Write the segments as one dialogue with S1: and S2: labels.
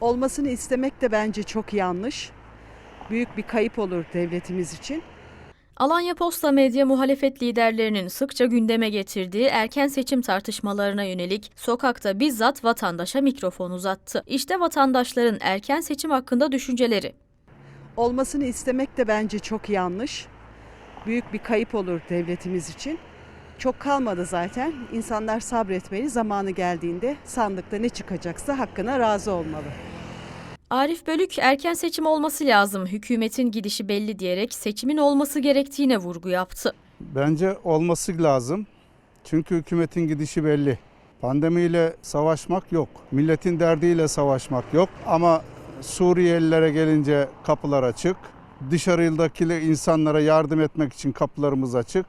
S1: Olmasını istemek de bence çok yanlış. Büyük bir kayıp olur devletimiz için.
S2: Alanya Posta Medya muhalefet liderlerinin sıkça gündeme getirdiği erken seçim tartışmalarına yönelik sokakta bizzat vatandaşa mikrofon uzattı. İşte vatandaşların erken seçim hakkında düşünceleri.
S1: Olmasını istemek de bence çok yanlış. Büyük bir kayıp olur devletimiz için. Çok kalmadı zaten. İnsanlar sabretmeli. Zamanı geldiğinde sandıkta ne çıkacaksa hakkına razı olmalı.
S2: Arif Bölük erken seçim olması lazım, hükümetin gidişi belli diyerek seçimin olması gerektiğine vurgu yaptı.
S3: Bence olması lazım. Çünkü hükümetin gidişi belli. Pandemiyle savaşmak yok. Milletin derdiyle savaşmak yok. Ama Suriyelilere gelince kapılar açık. Dışarıdaki insanlara yardım etmek için kapılarımız açık.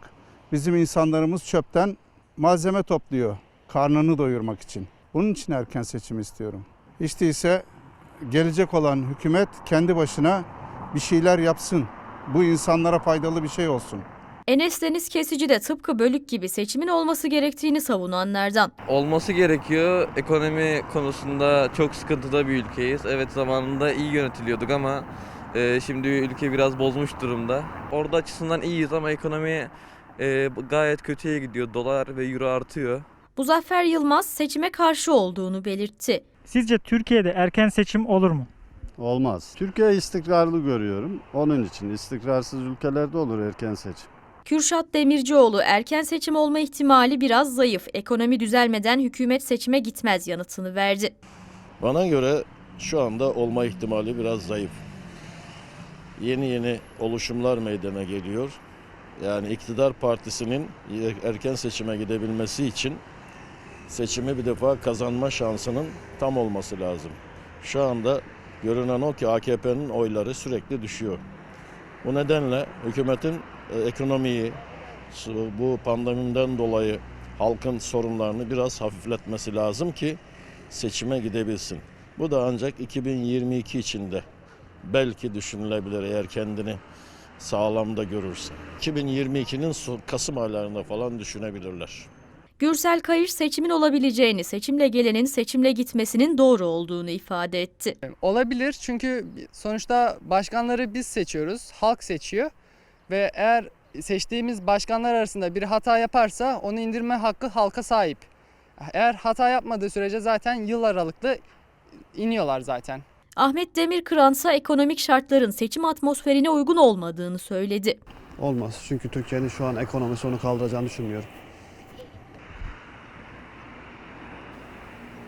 S3: Bizim insanlarımız çöpten malzeme topluyor. Karnını doyurmak için. Bunun için erken seçim istiyorum. Hiç değilse gelecek olan hükümet kendi başına bir şeyler yapsın. Bu insanlara faydalı bir şey olsun.
S2: Enes Deniz Kesici de tıpkı Bölük gibi seçimin olması gerektiğini savunanlardan.
S4: Olması gerekiyor. Ekonomi konusunda çok sıkıntıda bir ülkeyiz. Evet zamanında iyi yönetiliyorduk ama e, şimdi ülke biraz bozmuş durumda. Orada açısından iyiyiz ama ekonomi e, gayet kötüye gidiyor. Dolar ve euro artıyor.
S2: Muzaffer Yılmaz seçime karşı olduğunu belirtti.
S5: Sizce Türkiye'de erken seçim olur mu?
S6: Olmaz. Türkiye istikrarlı görüyorum. Onun için istikrarsız ülkelerde olur erken seçim.
S2: Kürşat Demircioğlu erken seçim olma ihtimali biraz zayıf. Ekonomi düzelmeden hükümet seçime gitmez yanıtını verdi.
S7: Bana göre şu anda olma ihtimali biraz zayıf. Yeni yeni oluşumlar meydana geliyor. Yani iktidar partisinin erken seçime gidebilmesi için seçimi bir defa kazanma şansının tam olması lazım. Şu anda görünen o ki AKP'nin oyları sürekli düşüyor. Bu nedenle hükümetin e, ekonomiyi bu pandemiden dolayı halkın sorunlarını biraz hafifletmesi lazım ki seçime gidebilsin. Bu da ancak 2022 içinde belki düşünülebilir eğer kendini sağlamda görürse. 2022'nin so- Kasım aylarında falan düşünebilirler.
S2: Gürsel Kayış seçimin olabileceğini, seçimle gelenin seçimle gitmesinin doğru olduğunu ifade etti.
S8: Olabilir çünkü sonuçta başkanları biz seçiyoruz, halk seçiyor ve eğer seçtiğimiz başkanlar arasında bir hata yaparsa onu indirme hakkı halka sahip. Eğer hata yapmadığı sürece zaten yıl aralıklı iniyorlar zaten.
S2: Ahmet Demirkıran ise ekonomik şartların seçim atmosferine uygun olmadığını söyledi.
S9: Olmaz. Çünkü Türkiye'nin şu an ekonomisi onu kaldıracağını düşünmüyorum.